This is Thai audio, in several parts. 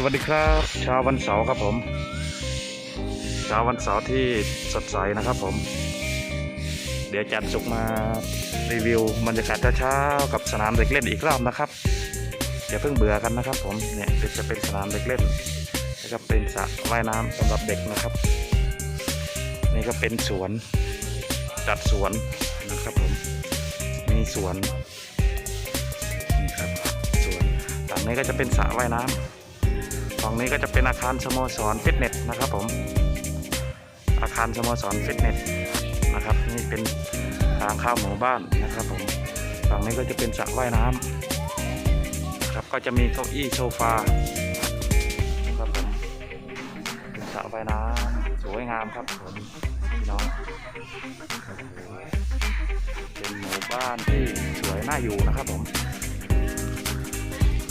สวัสดีครับเช้าวันเสาร์ครับผมเช้าวันเสาร์ที่สดใสนะครับผม เดี๋ยวจัดสุกมารีวิวบรรยากาศเช้าๆกับสนามเด็กเล่นอีกรอบนะครับอย่าเพิ่งเบื่อกันนะครับ ผมเนี่ยจะเป็นสนามเด็กเล่นแล้วก็เป็นสระว่ายน้ำสำหรับเด็กนะครับ นี่ก็เป็นสวนจัดสวนนะครับผมมีสวนนี่ครับสวนฝั่งนี้ก็จะเป็นสระว่ายน้ำ ฝั่งนี้ก็จะเป็นอาคารสโมสรฟิตเนสนะครับผมอาคารสโมสรฟิตเนสนะครับนี่เป็นทางเข้าหมู่บ้านนะครับผมฝั่งนี้ก็จะเป็นสระว่ายน้ำนครับก็จะมีเก้าอี้โซฟานะครับผมเป็นสระว่ายน้ำสวยงามครับผมพี่น้องเป็นหมู่บ้านที่สวยน่าอยู่นะครับผม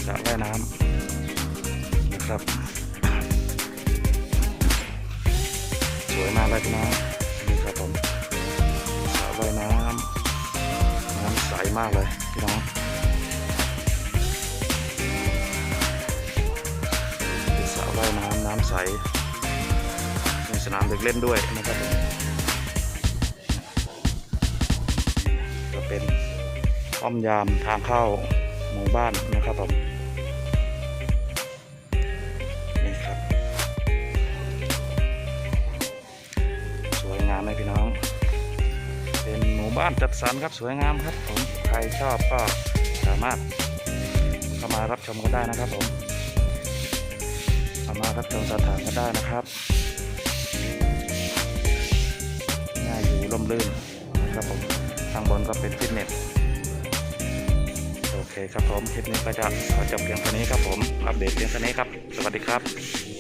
สระว่ายน้ำ ครับ สวยมากเลยพี่น้องนี่ครับผมสระว่ายน้ำน้ำใสมากเลยพี่น้องเป็นสระว่ายน้ำน้ำใสมีสนามเด็กเล่นด้วยนะครับผมก็เป็นป้อมยามทางเข้าหมู่บ้านนะครับผม เลยพี่น้อง เป็นหมู่บ้านจัดสรรครับสวยงามครับผมใครชอบก็สามารถเข้ามารับชมกันได้นะครับผมสามารถรับชมสถานกันได้นะครับน่าอยู่ร่มรื่นนะครับผมข้างบนก็เป็นฟิตเนสโอเคครับผมคลิปนี้ก็จะขอจบเพียงเท่านี้ครับผมอัปเดตเพียงเท่านี้ครับ สวัสดีครับ